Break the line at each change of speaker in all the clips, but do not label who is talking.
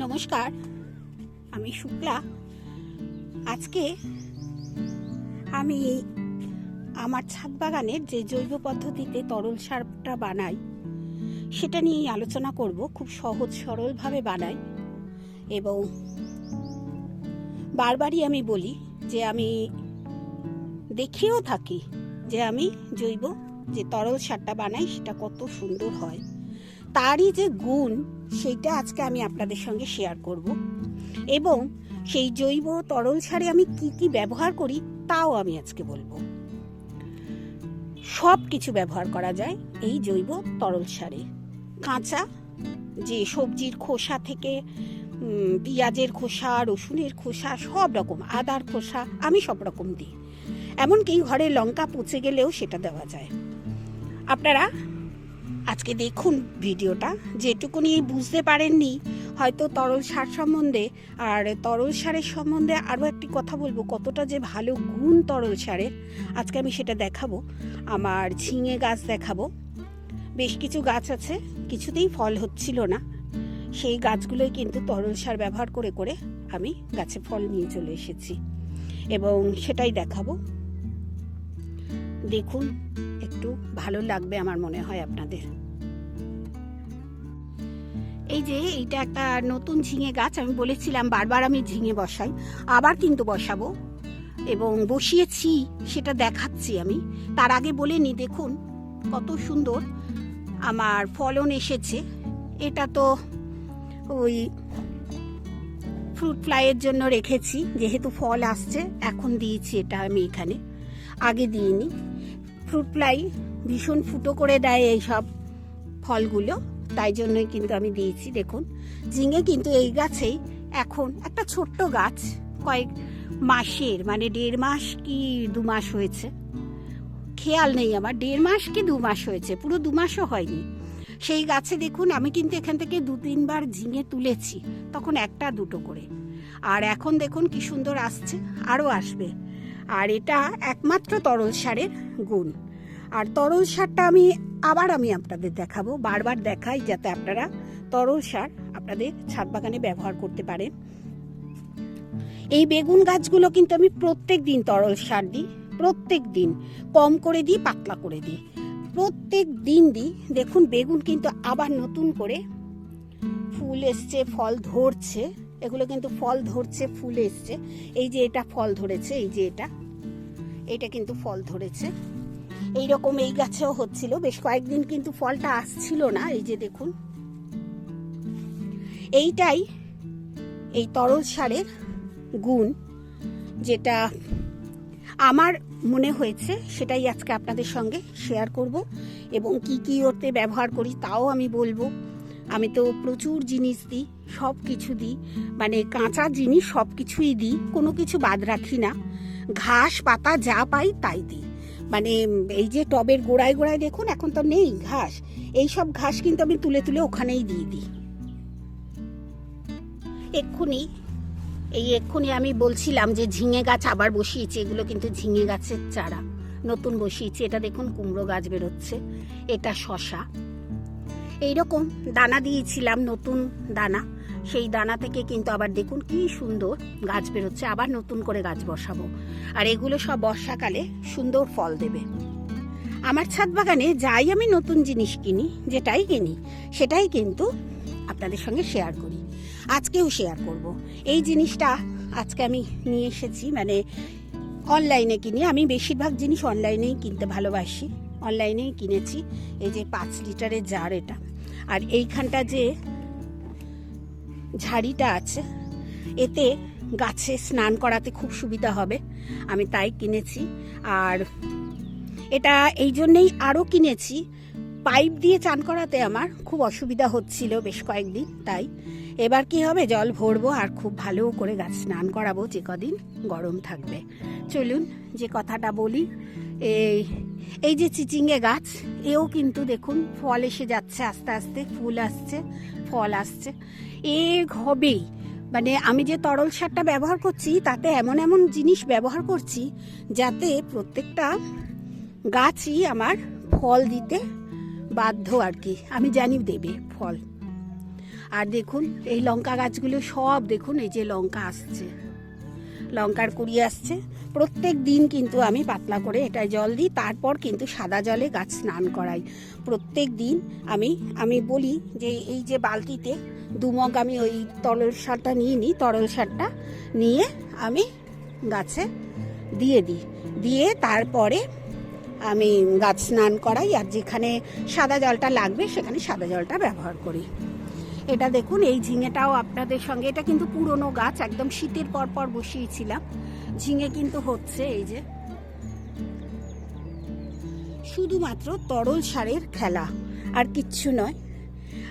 নমস্কার, আমি শুক্লা। আজকে আমি আমার ছাদ বাগানের যে জৈব পদ্ধতিতে তরল সারটা বানাই, সেটা নিয়েই আলোচনা করব, খুব সহজ সরলভাবে বানাই। এবং বারবারই আমি বলি যে আমি দেখিয়েও থাকি যে আমি জৈব যে তরল সারটা বানাই, সেটা কত সুন্দর হয়। তারই যে গুণ সেইটা আজকে আমি আপনাদের সঙ্গে শেয়ার করব। এবং সেই জৈব তরল সারে আমি কি কি ব্যবহার করি, তাও আমি আজকে বলব। সব কিছু ব্যবহার করা যায় এই জৈব তরল সারে। কাঁচা, যে সবজির খোসা থেকে পেঁয়াজের খোসা, রসুনের খোসা, সব রকম আদার খোসা আমি সব রকম দিই। এমনকি ঘরে লঙ্কা পচে গেলেও সেটা দেওয়া যায়। আপনারা আজকে দেখুন ভিডিওটা। যেটুকুনি বুঝতে পারেননি, হয়তো তরল সার সম্বন্ধে। আর তরল সারের সম্বন্ধে আরও একটি কথা বলব, কতটা যে ভালো গুণ তরল সারের। আজকে আমি সেটা দেখাবো। আমার ঝিঙে গাছ দেখাবো। বেশ কিছু গাছ আছে, কিছুতেই ফল হচ্ছিল না। সেই গাছগুলোই কিন্তু তরল সার ব্যবহার করে করে আমি গাছে ফল নিয়ে চলে এসেছি। এবং সেটাই দেখাবো। দেখুন একটু ভালো লাগবে আমার মনে হয় আপনাদের। এই যে এইটা একটা নতুন ঝিঙে গাছ, আমি বলেছিলাম বারবার আমি ঝিঙে বসাই, আবার কিন্তু বসাবো। এবং বসিয়েছি, সেটা দেখাচ্ছি আমি। তার আগে বলে নি, দেখুন কত সুন্দর আমার ফলন এসেছে। এটা তো ওই ফ্রুট ফ্লাইয়ের জন্য রেখেছি, যেহেতু ফল আসছে, এখন দিয়েছি এটা আমি এখানে। আগে দিইনি ফ্রুট ফ্লাই ভীষণ ফুটো করে দেয় এই সব ফলগুলো। তাই জন্যই কিন্তু আমি দিয়েছি, দেখুন। ঝিঙে কিন্তু এই গাছেই এখন একটা ছোট্ট গাছ, কয়েক মাসের মানে দেড় মাস কি দু মাস হয়েছে। খেয়াল নেই আমার, দেড় মাস কি দু মাস হয়েছে, পুরো দু মাসও হয়নি। সেই গাছে দেখুন, আমি কিন্তু এখান থেকে দু তিনবার ঝিঙে তুলেছি, তখন একটা দুটো করে। আর এখন দেখুন কি সুন্দর আসছে, আরও আসবে। আর এটা একমাত্র তরল সারের গুণ। আর তরল সারটা আমি, আবার আমি আপনাদের দেখাবো, বারবার দেখাই যাতে আপনারা তরল সার আপনাদের ছাদ বাগানে ব্যবহার করতে পারেন। এই বেগুন গাছগুলো কিন্তু আমি প্রত্যেক দিন তরল সার দিই, প্রত্যেক দিন। কম করে দিই, পাতলা করে দিই। প্রত্যেক দিন দিই। দেখুন, বেগুন কিন্তু আবার নতুন করে ফুল এসছে, ফল ধরছে। এগুলো কিন্তু ফল ধরছে, ফুল এসছে। এই যে এটা ফল ধরেছে, এই যে এটা এটা কিন্তু ফল ধরেছে। এই রকম এই গাছেও হচ্ছিল। বেশ কয়েকদিন কিন্তু ফলটা আসছিল না, এই যে দেখুন। এইটাই এই তরল সারের গুণ, যেটা আমার মনে হয়েছে, সেটাই আজকে আপনাদের সঙ্গে শেয়ার করব এবং কি কি ওতে ব্যবহার করি তাও আমি বলব। আমি তো প্রচুর জিনিস দিই সব কিছু দিই। মানে কাঁচা জিনিস সব কিছুই দিই, কোনো কিছু বাদ রাখি না। ঘাস, পাতা যা পাই তাই দিই। মানে এই যে টবের গোড়ায় গোড়ায় দেখুন, এখন তো নেই ঘাস। এই সব ঘাস কিন্তু আমি তুলে তুলে ওখানেই দিয়ে দিই। এক্ষুনি, এই এক্ষুনি আমি বলছিলাম যে ঝিঙে গাছ আবার বসিয়েছি, এগুলো কিন্তু ঝিঙে গাছের চারা। নতুন বসিয়েছি, এটা দেখুন কুমড়ো গাছ বেরোচ্ছে, এটা শশা। এইরকম দানা দিয়েছিলাম, নতুন দানা। সেই দানা থেকে কিন্তু আবার দেখুন কি সুন্দর গাছ বেরোচ্ছে, আবার নতুন করে গাছ বসাবো। আর এগুলো সব বর্ষাকালে সুন্দর ফল দেবে। আমার ছাদ বাগানে যাই আমি নতুন জিনিস কিনি, যেটাই কিনি, সেটাই কিন্তু আপনাদের সঙ্গে শেয়ার করি। আজকেও শেয়ার করব। এই জিনিসটা আজকে আমি নিয়ে এসেছি মানে অনলাইনে কিনি। আমি বেশিরভাগ জিনিস অনলাইনেই কিনতে ভালোবাসি। অনলাইনেই কিনেছি। এই যে পাঁচ লিটারের জার এটা। আর এইখানটা যে ঝাড়িটা আছে। এতে গাছে স্নান করাতে খুব সুবিধা হবে। আমি তাই কিনেছি। আর এটা এই জন্যেই আরও কিনেছি। পাইপ দিয়ে চান করাতে আমার খুব অসুবিধা হচ্ছিল বেশ কয়েকদিন, তাই। এবার কি হবে? জল ভরবো আর খুব ভালো করে গাছ স্নান করাবো যে কদিন গরম থাকবে। চলুন যে কথাটা বলি, এই এই যে চিচিঙ্গে গাছ, এও কিন্তু দেখুন ফল এসে যাচ্ছে আস্তে আস্তে, ফুল আসছে, ফল আসছে। এ হবেই মানে আমি যে তরল সারটা ব্যবহার করছি, তাতে এমন এমন জিনিস ব্যবহার করছি যাতে প্রত্যেকটা গাছই আমার ফল দিতে বাধ্য আর কি। আমি জানি দেবে ফল। আর দেখুন, এই লঙ্কা গাছগুলো সব দেখুন, এই যে লঙ্কা আসছে। লঙ্কার কুড়ি আসছে প্রত্যেক দিন কিন্তু আমি পাতলা করে এটা জল দিই, তারপর কিন্তু সাদা জলে গাছ স্নান করাই। প্রত্যেক দিন আমি আমি বলি যে এই যে বালতিতে দুমগ আমি ওই তরল সারটা নিয়ে নিই, তরল সারটা নিয়ে আমি গাছে দিয়ে দিই। দিয়ে তারপরে আমি গাছ স্নান করাই আর যেখানে সাদা জলটা লাগবে সেখানে সাদা জলটা ব্যবহার করি। এটা দেখুন, এই ঝিঙেটাও আপনাদের সঙ্গে, এটা কিন্তু পুরনো গাছ, একদম শীতের পর পর বসিয়েছিলাম। ঝিঙে কিন্তু হচ্ছে, এই যে। শুধুমাত্র তরল সারের খেলা, আর কিচ্ছু নয়।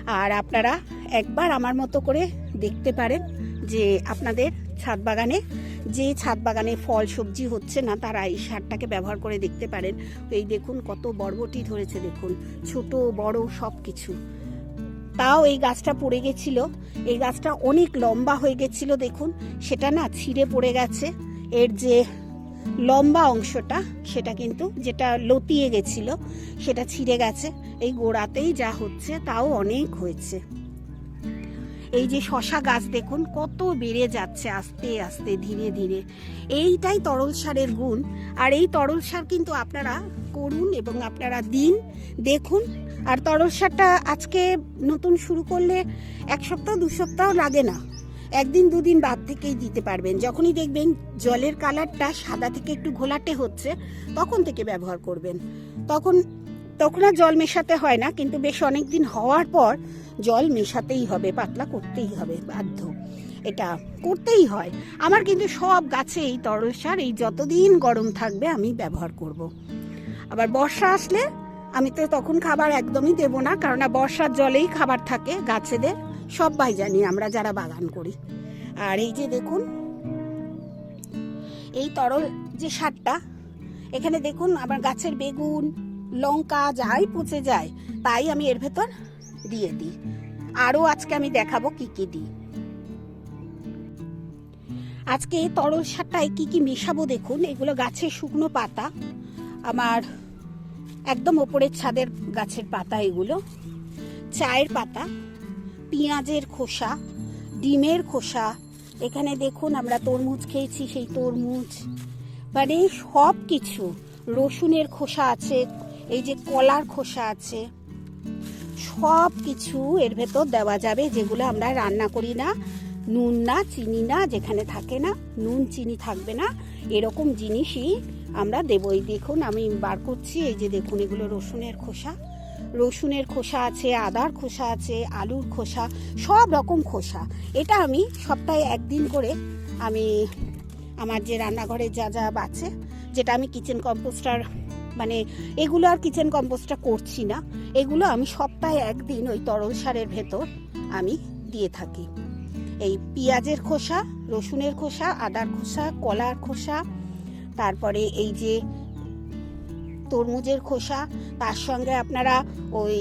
আর আপনারা একবার আমার মতো করে দেখতে পারেন যে আপনাদের ছাদ বাগানে, যে ছাদ বাগানে ফল, সবজি হচ্ছে না, তারা এই সারটাকে ব্যবহার করে দেখতে পারেন। এই দেখুন, কত বরবটি ধরেছে দেখুন, ছোট, বড় সব কিছু তাও এই গাছটা পড়ে গেছিল। এই গাছটা অনেক লম্বা হয়ে গেছিল দেখুন, সেটা না ছিঁড়ে পড়ে গেছে। এর যে লম্বা অংশটা, সেটা কিন্তু যেটা লতিয়ে গেছিল, সেটা ছিঁড়ে গেছে। এই গোড়াতেই যা হচ্ছে তাও অনেক হয়েছে। এই যে শশা গাছ দেখুন, কত বেড়ে যাচ্ছে আস্তে আস্তে, ধীরে ধীরে। এইটাই তরল সারের গুণ। আর এই তরল সার কিন্তু আপনারা করুন এবং আপনারা দিন, দেখুন। আর তরল সারটা আজকে নতুন শুরু করলে এক সপ্তাহ, দু সপ্তাহ লাগে না। একদিন দুদিন বাদ থেকেই দিতে পারবেন। যখনই দেখবেন জলের কালারটা সাদা থেকে একটু ঘোলাটে হচ্ছে, তখন থেকে ব্যবহার করবেন। তখন তখন আর জল মেশাতে হয় না, কিন্তু বেশ অনেক দিন হওয়ার পর জল মেশাতেই হবে, পাতলা করতেই হবে, বাধ্য। এটা করতেই হয়। আমার কিন্তু সব গাছে এই তরল সার, এই যতদিন গরম থাকবে আমি ব্যবহার করব। আবার বর্ষা আসলে আমি তো তখন খাবার একদমই দেব না কারণ বর্ষার জলেই খাবার থাকে গাছেদের। সবাই জানি আমরা যারা বাগান করি। আর এই যে দেখুন, এই তরল যে সারটা, এখানে দেখুন আমার গাছের বেগুন, লঙ্কা যাই পচে যায়, তাই আমি এর ভেতর দিয়ে দিই। আরও আজকে আমি দেখাবো কি কি দিই। আজকে এই তরল সারটায় কি কি মেশাবো দেখুন, এগুলো গাছের শুকনো পাতা, আমার একদম ওপরের ছাদের গাছের পাতা এগুলো, চায়ের পাতা পেঁয়াজের খোসা, ডিমের খোসা। এখানে দেখুন আমরা তরমুজ খেয়েছি, সেই তরমুজ। মানে সব কিছু রসুনের খোসা আছে, এই যে কলার খোসা আছে। সব কিছু এর ভেতর দেওয়া যাবে, যেগুলো আমরা রান্না করি না। নুন না, চিনি না, যেখানে থাকে না। নুন, চিনি থাকবে না। এরকম জিনিসই আমরা দেবই। দেখুন, আমি বার করছি, এই যে দেখুন এগুলো রসুনের খোসা। রসুনের খোসা আছে, আদার খোসা আছে, আলুর খোসা, সব রকম খোসা। এটা আমি সপ্তাহে একদিন করে আমি আমার যে রান্নাঘরে যা যা বাঁচে যেটা আমি কিচেন কম্পোস্টার মানে এগুলো আর কিচেন কম্পোস্টটা করছি না, এগুলো আমি সপ্তাহে একদিন ওই তরল সারের ভেতর আমি দিয়ে থাকি। এই পেঁয়াজের খোসা, রসুনের খোসা, আদার খোসা, কলার খোসা, তারপরে এই যে তরমুজের খোসা, তার সঙ্গে আপনারা ওই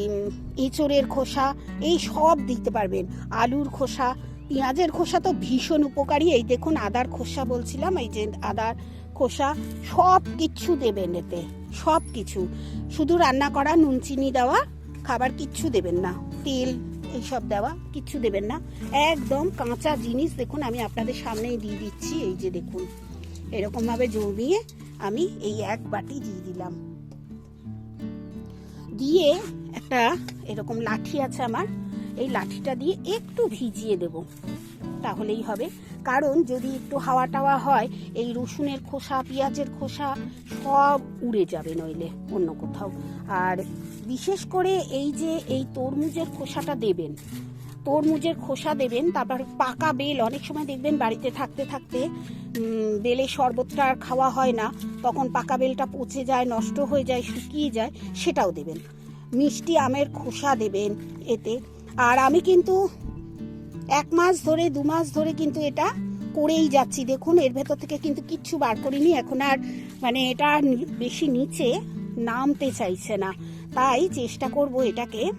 এঁচড়ের খোসা, এই সব দিতে পারবেন। আলুর খোসা, পেঁয়াজের খোসা তো ভীষণ উপকারী। এই দেখুন, আদার খোসা বলছিলাম, এই যে আদার খোসা, সব কিছু দেবেন এতে, সব কিছু। শুধু রান্না করা, নুন, চিনি দেওয়া, খাবার কিচ্ছু দেবেন না। তেল এইসব দেওয়া, কিচ্ছু দেবেন না। একদম কাঁচা জিনিস, দেখুন, আমি আপনাদের সামনেই দিয়ে দিচ্ছি, এই যে দেখুন। এরকমভাবে জমিয়ে আমি এই এক বাটি দিয়ে দিলাম। দিয়ে একটা এরকম লাঠি আছে আমার, এই লাঠিটা দিয়ে একটু ভিজিয়ে দেব। তাহলেই হবে। কারণ যদি একটু হাওয়া টাওয়া হয়, এই রসুনের খোসা, পেঁয়াজের খোসা সব উড়ে যাবে নইলে অন্য কোথাও। আর বিশেষ করে এই যে এই তরমুজের খোসাটা দেবেন তরমুজের খোসা দেবেন, তারপর পাকা বেল, অনেক সময় দেখবেন বাড়িতে থাকতে থাকতে বেলের শরবতটা আর খাওয়া হয় না, তখন পাকা বেলটা পচে যায়, নষ্ট হয়ে যায়, শুকিয়ে যায়, সেটাও দেবেন। মিষ্টি আমের খোসা দেবেন এতে। আর আমি কিন্তু এক মাস ধরে, দু মাস ধরে কিন্তু এটা করেই যাচ্ছি। দেখুন, এর ভেতর থেকে কিন্তু কিচ্ছু বার করিনি, এখন আর মানে এটা বেশি নিচে নামতে চাইছে না। তাই চেষ্টা করব এটাকে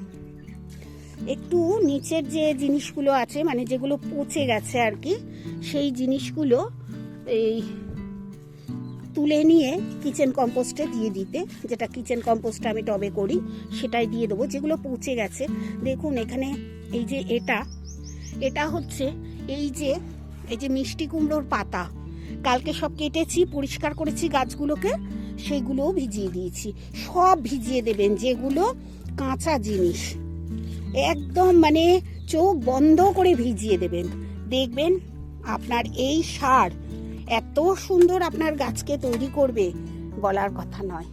একটু নিচের যে জিনিসগুলো আছে মানে যেগুলো পচে গেছে আর কি, সেই জিনিসগুলো এই তুলে নিয়ে কিচেন কম্পোস্টে দিয়ে দিতে। যেটা কিচেন কম্পোস্ট আমি টবে করি, সেটাই দিয়ে দেবো। যেগুলো পচে গেছে, দেখুন এখানে এই যে এটা এটা হচ্ছে এই যে এই যে মিষ্টি কুমড়োর পাতা। কালকে সব কেটেছি, পরিষ্কার করেছি গাছগুলোকে, সেগুলোও ভিজিয়ে দিয়েছি। সব ভিজিয়ে দেবেন যেগুলো কাঁচা জিনিস। একদম মানে চোখ বন্ধ করে ভিজিয়ে দেবেন। দেখবেন আপনার এই সার এত সুন্দর আপনার গাছকে তৈরি করবে বলার কথা নয়।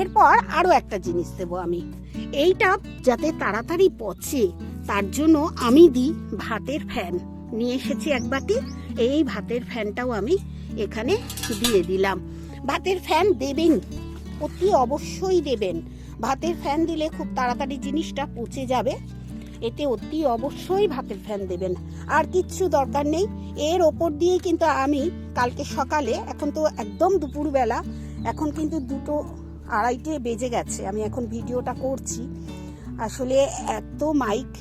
এরপর আরও একটা জিনিস দেবো আমি। এইটা যাতে তাড়াতাড়ি পচে, তার জন্য আমি দিই ভাতের ফ্যান। নিয়ে এসেছি এক বাটি, এই ভাতের ফ্যানটাও আমি এখানে দিয়ে দিলাম। ভাতের ফ্যান দেবেন, অতি অবশ্যই দেবেন। ভাতের ফ্যান দিলে খুব তাড়াতাড়ি জিনিসটা পচে যাবে। এতে অতি অবশ্যই ভাতের ফ্যান দেবেন। আর কিচ্ছু দরকার নেই। এর ওপর দিয়ে কিন্তু আমি কালকে সকালে, এখন তো একদম দুপুরবেলা, এখন কিন্তু দুটো আড়াইটে বেজে গেছে। আমি এখন ভিডিওটা করছি। আসলে এত মাইক,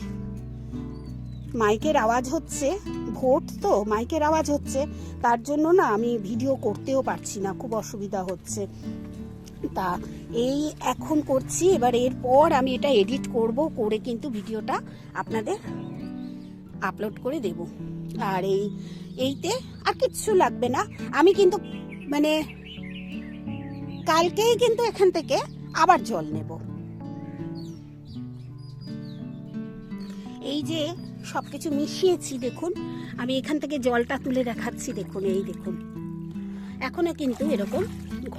মাইকের আওয়াজ হচ্ছে, ভোট তো, মাইকের আওয়াজ হচ্ছে, তার জন্য না আমি ভিডিও করতেও পারছি না। খুব অসুবিধা হচ্ছে। তা এই এখন করছি, এবার এরপর আমি এটা এডিট করব, করে কিন্তু ভিডিওটা আপনাদের আপলোড করে দেব। আর এই, এইতে আর কিচ্ছু লাগবে না। আমি কিন্তু মানে কালকেই কিন্তু এখান থেকে আবার জল নেব। এই যে সবকিছু মিশিয়েছি, দেখুন। আমি এখান থেকে জলটা তুলে দেখাচ্ছি, দেখুন, এই দেখুন। এখনও কিন্তু এরকম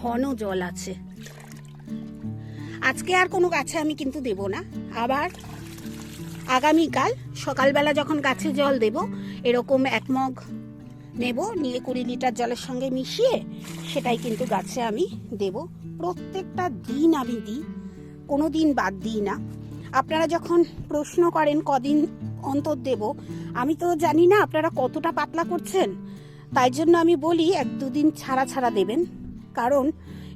ঘন জল আছে। আজকে আর কোনো গাছে আমি কিন্তু দেব না। আবার আগামীকাল সকালবেলা যখন গাছে জল দেব, এরকম এক মগ নেব, নিয়ে কুড়ি লিটার জলের সঙ্গে মিশিয়ে সেটাই কিন্তু গাছে আমি দেব। প্রত্যেকটা দিন আমি দিই, কোনো দিন বাদ দিই না। আপনারা যখন প্রশ্ন করেন কদিন অন্তর দেব, আমি তো জানি না আপনারা কতটা পাতলা করছেন। তাই জন্য আমি বলি, এক দুদিন ছাড়া ছাড়া দেবেন। কারণ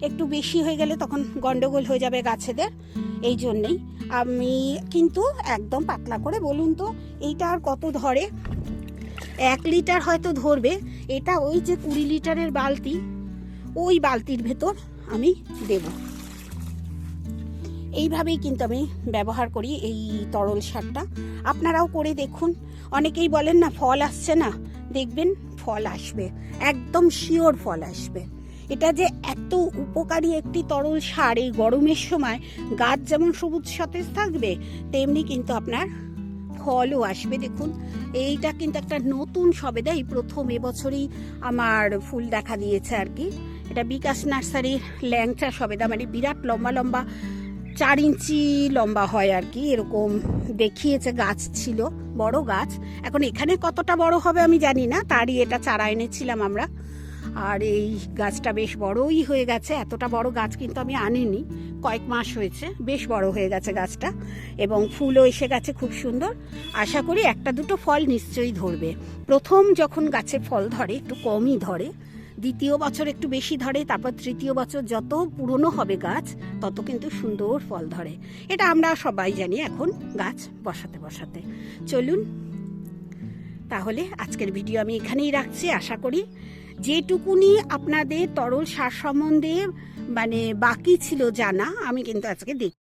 একটু বেশি হয়ে গেলে তখন গন্ডগোল হয়ে যাবে গাছেদের, এই জন্যেই। আমি কিন্তু একদম পাতলা করে বলুন তো, এইটা আর কত ধরে? এক লিটার হয়তো ধরবে, এটা ওই যে কুড়ি লিটারের বালতি, ওই বালতির ভেতর আমি দেব। এইভাবেই কিন্তু আমি ব্যবহার করি এই তরল সারটা। আপনারাও করে দেখুন। অনেকেই বলেন না, ফল আসছে না। দেখবেন, ফল আসবে। একদম শিওর ফল আসবে। এটা যে এত উপকারী একটি তরল সার এই গরমের সময়, গাছ যেমন সবুজ সতেজ থাকবে, তেমনি কিন্তু আপনার ফলও আসবে। দেখুন, এইটা কিন্তু একটা নতুন সবেদা। এই প্রথম এবছরই আমার ফুল দেখা দিয়েছে আর কি। এটা বিকাশ নার্সারির ল্যাংচা সবেদা মানে বিরাট লম্বা লম্বা, চার ইঞ্চি লম্বা হয় আর কি। এরকম দেখিয়েছে, গাছ ছিল, বড় গাছ। এখন এখানে কতটা বড় হবে আমি জানি না, তারই এটা চারা এনেছিলাম আমরা। আর এই গাছটা বেশ বড়ই হয়ে গেছে। এতটা বড় গাছ কিন্তু আমি আনিনি। কয়েক মাস হয়েছে, বেশ বড় হয়ে গেছে গাছটা এবং ফুলও এসে গেছে খুব সুন্দর। আশা করি একটা দুটো ফল নিশ্চয়ই ধরবে। প্রথম যখন গাছে ফল ধরে, একটু কমই ধরে, দ্বিতীয় বছর একটু বেশি ধরে, তারপর তৃতীয় বছর যত পুরনো হবে গাছ, তত কিন্তু সুন্দর ফল ধরে। এটা আমরা সবাই জানি এখন গাছ বসাতে বসাতে। চলুন, তাহলে আজকের ভিডিও আমি এখানেই রাখছি। আশা করি যেটুকুনি আপনাদের তরল সার সম্বন্ধে মানে বাকি ছিল জানা আমি কিন্তু আজকে দেখ